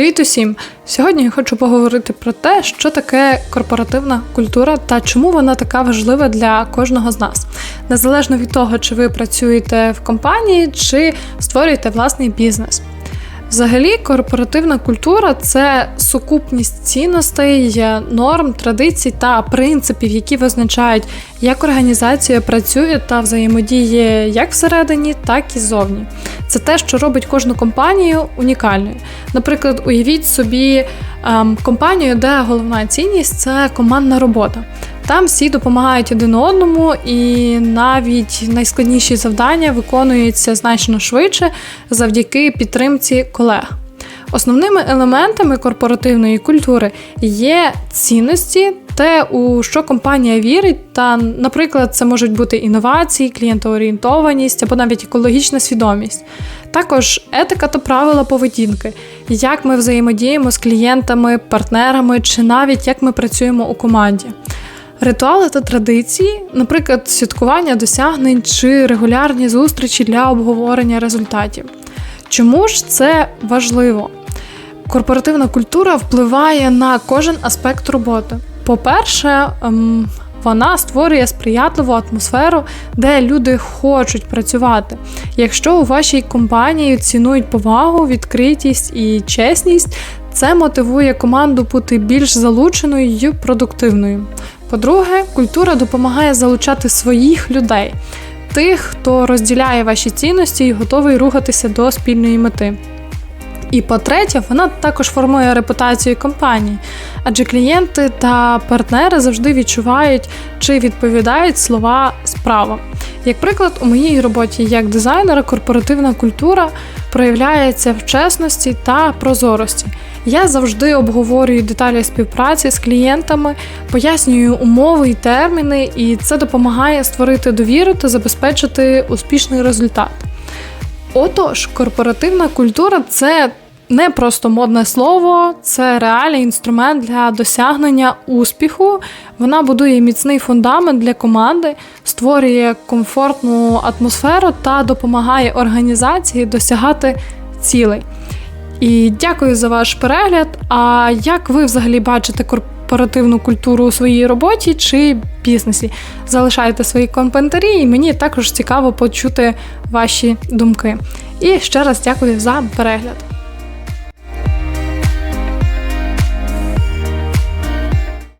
Привіт усім! Сьогодні я хочу поговорити про те, що таке корпоративна культура та чому вона така важлива для кожного з нас, незалежно від того, чи ви працюєте в компанії, чи створюєте власний бізнес. Взагалі, корпоративна культура це сукупність цінностей, норм, традицій та принципів, які визначають, як організація працює та взаємодіє як всередині, так і ззовні. Це те, що робить кожну компанію унікальною. Наприклад, уявіть собі ем, компанію, де головна цінність це командна робота. Там всі допомагають один одному, і навіть найскладніші завдання виконуються значно швидше завдяки підтримці колег. Основними елементами корпоративної культури є цінності, те, у що компанія вірить, та, наприклад, це можуть бути інновації, клієнтоорієнтованість або навіть екологічна свідомість. Також етика та правила поведінки, як ми взаємодіємо з клієнтами, партнерами, чи навіть як ми працюємо у команді. Ритуали та традиції, наприклад, святкування досягнень чи регулярні зустрічі для обговорення результатів. Чому ж це важливо? Корпоративна культура впливає на кожен аспект роботи. По-перше, ем, вона створює сприятливу атмосферу, де люди хочуть працювати. Якщо у вашій компанії цінують повагу, відкритість і чесність, це мотивує команду бути більш залученою і продуктивною. По-друге, культура допомагає залучати своїх людей, тих, хто розділяє ваші цінності і готовий рухатися до спільної мети. І по-третє, вона також формує репутацію компанії, адже клієнти та партнери завжди відчувають, чи відповідають слова справа. Як приклад, у моїй роботі як дизайнера корпоративна культура проявляється в чесності та прозорості. Я завжди обговорюю деталі співпраці з клієнтами, пояснюю умови і терміни, і це допомагає створити довіру та забезпечити успішний результат. Отож, корпоративна культура це не просто модне слово, це реальний інструмент для досягнення успіху. Вона будує міцний фундамент для команди, створює комфортну атмосферу та допомагає організації досягати цілей. І дякую за ваш перегляд. А як ви взагалі бачите корпоративну культуру у своїй роботі чи бізнесі? Залишайте свої коментарі, і мені також цікаво почути ваші думки. І ще раз дякую за перегляд.